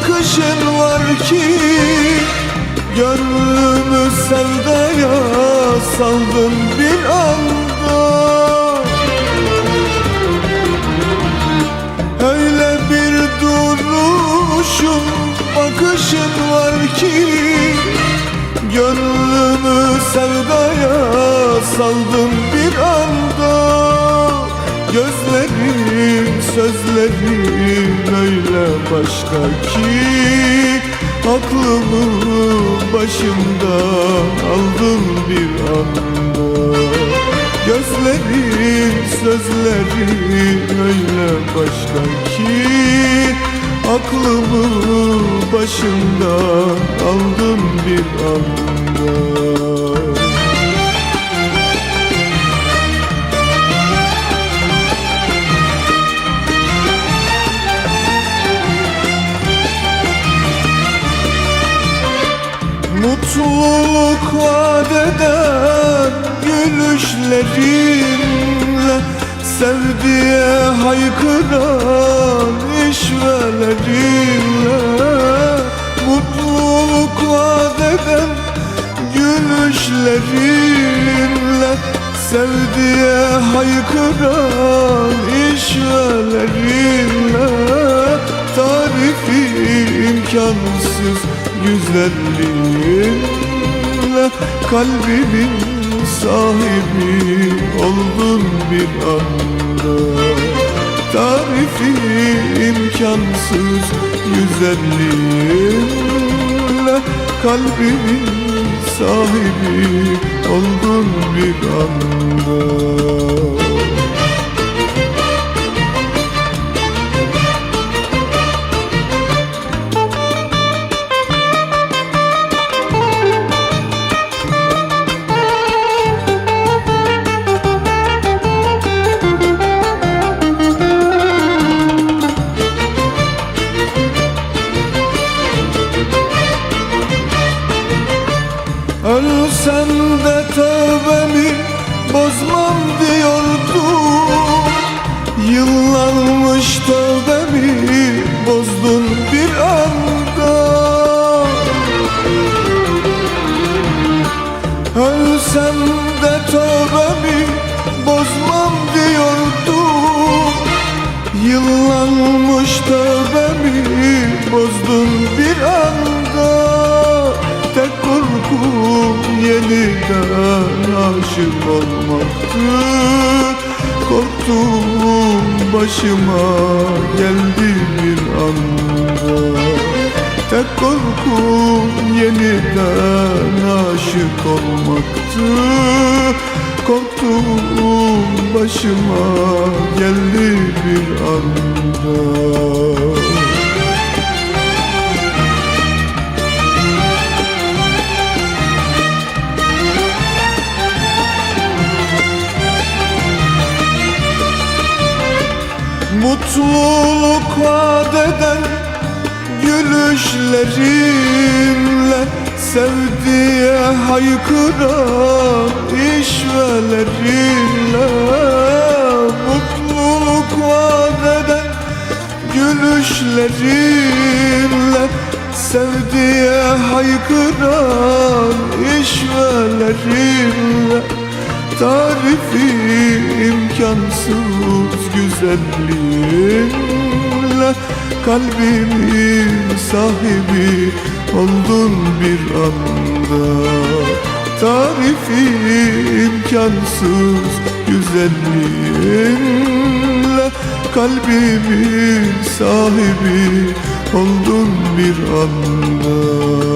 bakışın var ki Gönlümü sevdaya saldın bir anda. Öyle bir duruşun bakışın var ki Gönlümü sevdaya saldın bir anda Gözlerin, sözlerin öyle başka ki Aklımı başımdan aldın bir anda. Gözlerin, sözlerin öyle başka ki Aklımı başımdan aldın bir anda Mutluluk vadeden gülüşlerinle Sevdiye haykıran işvelerinle. Mutluluk vadeden gülüşlerinle Sevdiye haykıran işvelerinle. Tarifi imkansız güzelliğinle Kalbimin sahibi oldun bir anda. Tarifi imkansız güzelliğinle Kalbimin sahibi oldun bir anda Ölsem de tövbemi bozmam diyordum Yıllanmış tövbemi bozdun bir anda? Tek korkum yeniden aşık olmaktı. Korktuğum başıma geldi bir anda Tek korkum yeniden aşık olmaktı. Korktuğum başıma geldi bir anda. Mutluluk vadeden gülüşlerinle Sevdiye haykıran işvelerinle Mutluluk vadeden gülüşlerinle Sevdiye haykıran işvelerinle Tarifi imkansız güzelliğinle Kalbimin sahibi oldun bir anda. Tarifi imkansız güzelliğinle. Kalbimin sahibi oldun bir anda